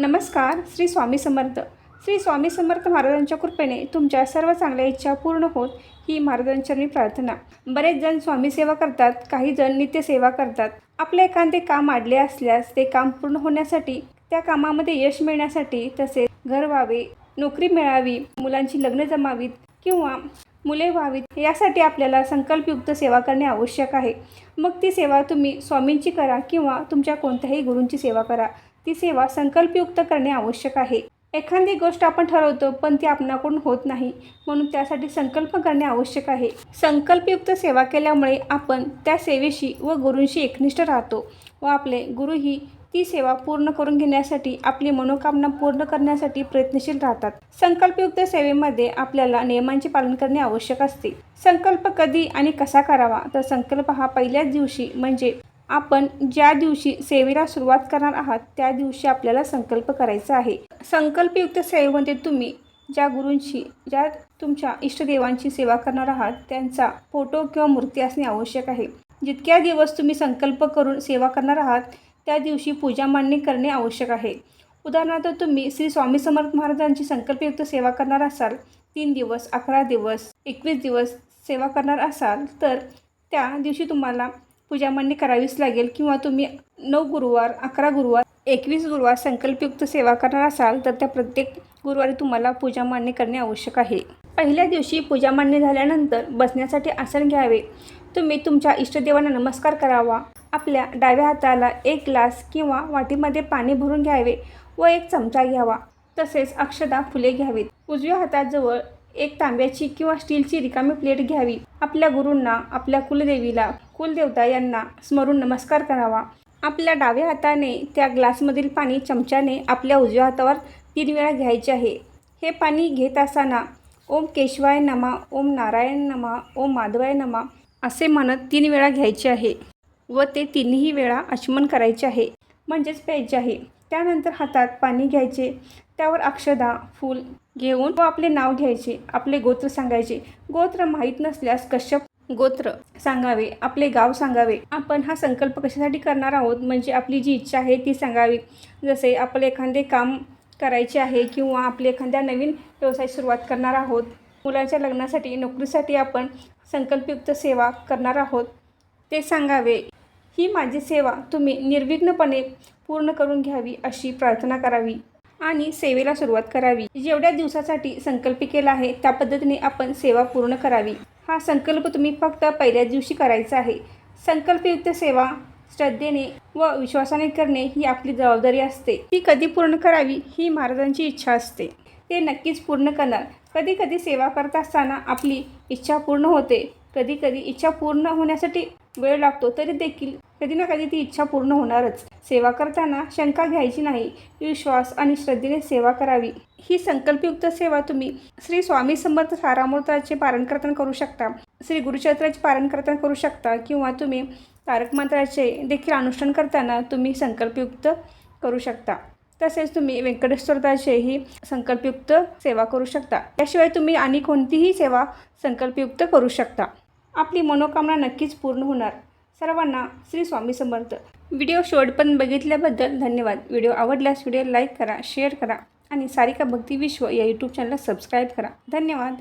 नमस्कार श्री स्वामी समर्थ. श्री स्वामी समर्थ महाराजांच्या कृपेने तुमच्या सर्व चांगल्या इच्छा पूर्ण होत ही महाराजांचरणी प्रार्थना. बरेच जण स्वामी सेवा करतात काही जण नित्यसेवा करतात. आपले एखादे काम आडले असल्यास ते काम पूर्ण होण्यासाठी त्या कामामध्ये यश मिळण्यासाठी तसेच घर व्हावे नोकरी मिळावी मुलांची लग्न जमावीत किंवा मुले व्हावीत यासाठी आपल्याला संकल्पयुक्त सेवा करणे आवश्यक आहे. मग ती सेवा तुम्ही स्वामींची करा किंवा तुमच्या कोणत्याही गुरूंची सेवा करा. ती सेवा संकल्पयुक्त करणे आवश्यक आहे. एखादी गोष्ट आपण ठरवतो पण ती आपणाकडून होत नाही म्हणून त्यासाठी संकल्प करणे आवश्यक आहे. संकल्पयुक्त सेवा केल्यामुळे आपण त्या सेवेशी व गुरूंशी एकनिष्ठ राहतो व आपले गुरुही ती सेवा पूर्ण करून घेण्यासाठी आपली मनोकामना पूर्ण करण्यासाठी प्रयत्नशील राहतात. संकल्पयुक्त सेवेमध्ये आपल्याला नियमांचे पालन करणे आवश्यक असते. संकल्प कधी आणि कसा करावा? तर संकल्प हा पहिल्याच दिवशी म्हणजे आपण ज्या दिवशी सेवेला सुरुवात करणार आहात त्या दिवशी आपल्याला संकल्प करायचा आहे. संकल्पयुक्त सेवेमध्ये तुम्ही ज्या गुरूंची ज्या तुमच्या इष्टदेवांची सेवा करणार आहात त्यांचा फोटो किंवा मूर्ती असणे आवश्यक आहे. जितक्या दिवस तुम्ही संकल्प करून सेवा करणार आहात त्या दिवशी पूजा मांडणी करणे आवश्यक आहे. उदाहरणार्थ तुम्ही श्री स्वामी समर्थ महाराजांची संकल्पयुक्त सेवा करणार असाल तीन दिवस अकरा दिवस एकवीस दिवस सेवा करणार असाल तर त्या दिवशी तुम्हाला पूजा मांडणी करावीच लागेल. किंवा तुम्ही नऊ गुरुवार अकरा गुरुवार एकवीस गुरुवार संकल्पयुक्त सेवा करणार असाल तर त्या प्रत्येक गुरुवारी तुम्हाला पूजा मांडणी करणे आवश्यक आहे. पहिल्या दिवशी पूजा मांडणी झाल्यानंतर बसण्यासाठी आसन घ्यावे. तुम्ही तुमच्या इष्टदेवांना नमस्कार करावा. आपल्या डाव्या हाताला एक ग्लास किंवा वाटीमध्ये पाणी भरून घ्यावे व एक चमचा घ्यावा. तसेच अक्षदा फुले घ्यावीत. उजव्या हाताजवळ एक तांब्याची किंवा स्टीलची रिकामी प्लेट घ्यावी. आपल्या गुरूंना आपल्या कुलदेवीला कुलदेवता यांना स्मरून नमस्कार करावा. आपल्या डाव्या हाताने त्या ग्लासमधील पाणी चमच्याने आपल्या उजव्या हातावर तीन वेळा घ्यायचे आहे. हे पाणी घेत असताना ओम केशवाय नमा ओम नारायण नमा ओम माधवाय नमा असे म्हणत तीन वेळा घ्यायचे आहे. व ते तिन्ही वेळा आचमन करायचे आहे. म्हणजेच प्यायचे आहे. त्यानंतर हातात पाणी घ्यायचे. त्यावर अक्षदा फूल घेऊन व आपले नाव घ्यायचे. आपले गोत्र सांगायचे. गोत्र माहीत नसल्यास कश्यप गोत्र सांगावे. आपले गाव सांगावे. आपण हा संकल्प कशासाठी करणार आहोत? म्हणजे आपली जी इच्छा आहे ती सांगावी. जसे आपले एखादे काम करायचे आहे किंवा आपले एखाद्या नवीन व्यवसाय सुरुवात करणार आहोत. मुलांच्या लग्नासाठी नोकरीसाठी आपण संकल्पयुक्त सेवा करणार आहोत. ते सांगावे. ही माझी सेवा तुम्ही निर्विघ्नपणे पूर्ण करून घ्यावी अशी प्रार्थना करावी आणि सेवेला सुरुवात करावी. जेवढ्या दिवसासाठी संकल्प केला आहे त्या पद्धतीने आपण सेवा पूर्ण करावी. हा संकल्प तुम्ही फक्त पहिल्याच दिवशी करायचा आहे. संकल्पयुक्त सेवा श्रद्धेने व विश्वासाने करणे ही आपली जबाबदारी असते. ती कधी पूर्ण करावी ही महाराजांची इच्छा असते. ते नक्कीच पूर्ण करणार. कधी कधी सेवा करत असताना आपली इच्छा पूर्ण होते. कधी कधी इच्छा पूर्ण होण्यासाठी वेळ लागतो तरी देखील कधी ना कधी ती इच्छा पूर्ण होणारच. सेवा करताना शंका घ्यायची नाही. विश्वास आणि श्रद्धेने सेवा करावी. ही संकल्पयुक्त सेवा तुम्ही श्री स्वामी समर्थ सारामूर्ताचे पारणकर्तन करू शकता. श्री गुरुचरित्राचे पारणकर्तन करू शकता किंवा तुम्ही तारक मंत्राचे देखील अनुष्ठान करताना तुम्ही संकल्पयुक्त करू शकता. तसेच तुम्ही व्यंकटेश्वरताचेही संकल्पयुक्त सेवा करू शकता. याशिवाय तुम्ही आणि कोणतीही सेवा संकल्पयुक्त करू शकता. आपली मनोकामना नक्कीच पूर्ण होणार. सर्वांना श्री स्वामी समर्थ. व्हिडिओ शेवटपर्यंत बघितल्याबद्दल धन्यवाद. व्हिडिओ आवडल्यास व्हिडिओ लाईक करा शेअर करा आणि सारिका भक्ती विश्व या यूट्यूब चॅनलला सबस्क्राईब करा. धन्यवाद.